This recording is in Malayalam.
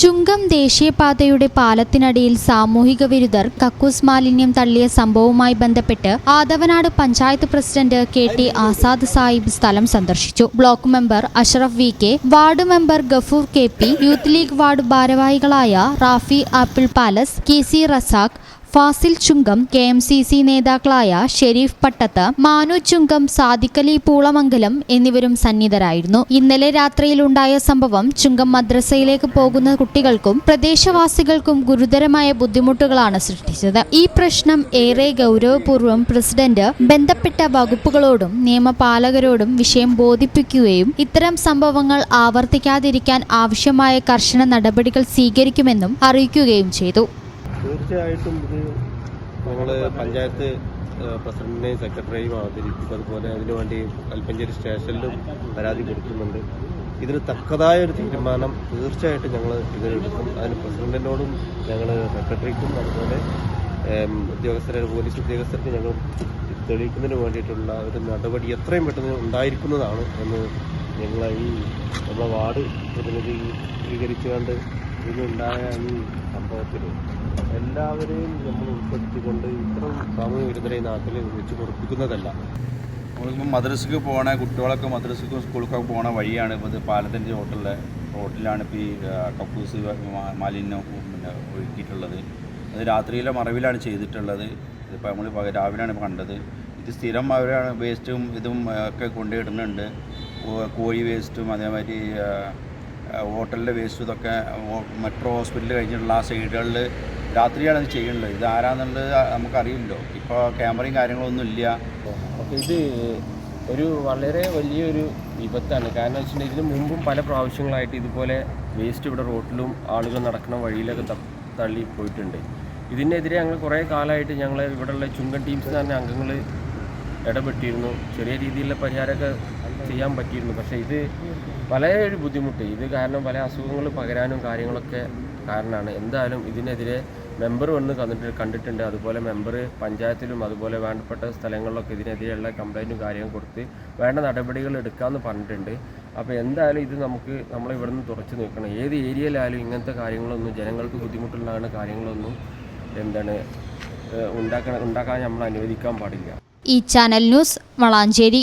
ചുങ്കം ദേശീയപാതയുടെ പാലത്തിനടിയിൽ സാമൂഹിക വിരുദ്ധർ കക്കൂസ് മാലിന്യം തള്ളിയ സംഭവവുമായി ബന്ധപ്പെട്ട് Athavanad panchayat president K T Azad Sahib സ്ഥലം സന്ദർശിച്ചു. Block member Ashraf V K ward member Gafoor K P youth league ward ഭാരവാഹികളായ Rafi apple palace K C Razak Fasil Chungam K M C C നേതാക്കളായ ഷെരീഫ് പട്ടത്ത് മാനു ചുങ്കം സാദിഖലി പൂളമംഗലം എന്നിവരും സന്നിധരായിരുന്നു. ഇന്നലെ രാത്രിയിലുണ്ടായ സംഭവം ചുങ്കം മദ്രസയിലേക്ക് പോകുന്ന കുട്ടികൾക്കും പ്രദേശവാസികൾക്കും ഗുരുതരമായ ബുദ്ധിമുട്ടുകളാണ് സൃഷ്ടിച്ചത്. ഈ പ്രശ്നം ഏറെ ഗൗരവപൂർവം പ്രസിഡന്റ് ബന്ധപ്പെട്ട വകുപ്പുകളോടും നിയമപാലകരോടും വിഷയം ബോധിപ്പിക്കുകയും ഇത്തരം സംഭവങ്ങൾ ആവർത്തിക്കാതിരിക്കാൻ ആവശ്യമായ കർശന നടപടികൾ സ്വീകരിക്കുമെന്നും അറിയിക്കുകയും ചെയ്തു. തീർച്ചയായിട്ടും ഇത് ഞങ്ങൾ പഞ്ചായത്ത് പ്രസിഡന്റിനെയും സെക്രട്ടറിയെയും അവതരിപ്പിക്കും അതുപോലെ അതിനുവേണ്ടി കൽപ്പഞ്ചേരി സ്റ്റേഷനിലും പരാതി കൊടുക്കുന്നുണ്ട്. ഇതിന് തക്കതായ ഒരു തീരുമാനം തീർച്ചയായിട്ടും ഞങ്ങൾ ഇതിലെടുക്കും അതിന് പ്രസിഡന്റിനോടും ഞങ്ങൾ സെക്രട്ടറിക്കും അതുപോലെ ഉദ്യോഗസ്ഥരെ പോലീസ് ഉദ്യോഗസ്ഥർക്ക് ഞങ്ങൾ തെളിയിക്കുന്നതിന് വേണ്ടിയിട്ടുള്ള ഒരു നടപടി എത്രയും പെട്ടെന്ന് ഉണ്ടായിരിക്കുന്നതാണ് എന്ന് ഞങ്ങൾ ഈ നമ്മുടെ വാർഡ് പ്രതിനിധീകരിച്ചുകൊണ്ട് ഇതിനുണ്ടായ ഈ സംഭവത്തിൽ എല്ലാവരെയും നമ്മൾ ഉൾപ്പെടുത്തിക്കൊണ്ട് ഇത്രയും സമയം ഈ നാട്ടിൽ വെച്ച് പൊറപ്പിക്കുന്നതല്ല. നമ്മളിപ്പോൾ മദ്രസക്ക് പോകണ കുട്ടികളൊക്കെ മദ്രസക്കും സ്കൂളൊക്കെ പോകണ വഴിയാണ് ഇപ്പോൾ ഇത് പാലത്തിന്റെ റോട്ടിലെ റോട്ടിലാണ് ഇപ്പോൾ ഈ കക്കൂസ് മാലിന്യം പിന്നെ ഒഴുക്കിയിട്ടുള്ളത്. അത് രാത്രിയിലെ മറവിലാണ് ചെയ്തിട്ടുള്ളത്. ഇതിപ്പോൾ നമ്മൾ രാവിലെയാണ് കണ്ടത്. ഇത് സ്ഥിരം അവരാണ് വേസ്റ്റും ഇതും ഒക്കെ കൊണ്ടുപോയിടുന്നുണ്ട് കോഴി വേസ്റ്റും അതേമാതിരി ആ, വേസ്റ്റ് ഇതൊക്കെ മെട്രോ ഹോസ്പിറ്റൽ കഴിഞ്ഞിട്ടുള്ള ആ സൈഡുകളിൽ രാത്രിയാണ് അത് ചെയ്യുന്നത്. ഇത് ആരാന്നുള്ളത് നമുക്കറിയില്ലല്ലോ ഇപ്പോൾ ക്യാമറയും കാര്യങ്ങളൊന്നും ഇല്ല. അപ്പോൾ ഇത് ഒരു വളരെ വലിയൊരു വിപത്താണ്. കാരണം വെച്ചിട്ടുണ്ടെങ്കിൽ ഇതിന് മുമ്പും പല പ്രാവശ്യങ്ങളായിട്ട് ഇതുപോലെ വേസ്റ്റ് ഇവിടെ റോട്ടിലും ആളുകൾ നടക്കുന്ന വഴിയിലൊക്കെ തള്ളി പോയിട്ടുണ്ട് ഇതിനെതിരെ ഞങ്ങൾ കുറേ കാലമായിട്ട് ഞങ്ങൾ ഇവിടെയുള്ള ചുങ്കൻ ടീംസ് തന്നെ അംഗങ്ങൾ ഇടപെട്ടിരുന്നു. ചെറിയ രീതിയിലുള്ള പരിഹാരമൊക്കെ ചെയ്യാൻ പറ്റിയിരുന്നു. പക്ഷേ ഇത് വളരെ ഒരു ബുദ്ധിമുട്ട്. ഇത് കാരണം പല അസുഖങ്ങൾ പകരാനും കാര്യങ്ങളൊക്കെ കാരണമാണ്. എന്തായാലും ഇതിനെതിരെ മെമ്പർ വന്ന് കണ്ടിട്ട് കണ്ടിട്ടുണ്ട്. അതുപോലെ മെമ്പർ പഞ്ചായത്തിലും അതുപോലെ വേണ്ടപ്പെട്ട സ്ഥലങ്ങളിലൊക്കെ ഇതിനെതിരെയുള്ള കംപ്ലൈന്റും കാര്യങ്ങളും കൊടുത്ത് വേണ്ട നടപടികൾ എടുക്കാമെന്ന് പറഞ്ഞിട്ടുണ്ട്. അപ്പോൾ എന്തായാലും ഇത് നമുക്ക് നമ്മൾ ഇവിടെ നിന്ന് തുറച്ചു നിൽക്കണം. ഏത് ഏരിയയിലായാലും ഇങ്ങനത്തെ കാര്യങ്ങളൊന്നും ജനങ്ങൾക്ക് ബുദ്ധിമുട്ടുള്ളതാണ് കാര്യങ്ങളൊന്നും എന്താണ് ഉണ്ടാക്കണം ഉണ്ടാക്കാൻ നമ്മൾ അനുവദിക്കാൻ പാടില്ല. ഈ channel news Valanchery.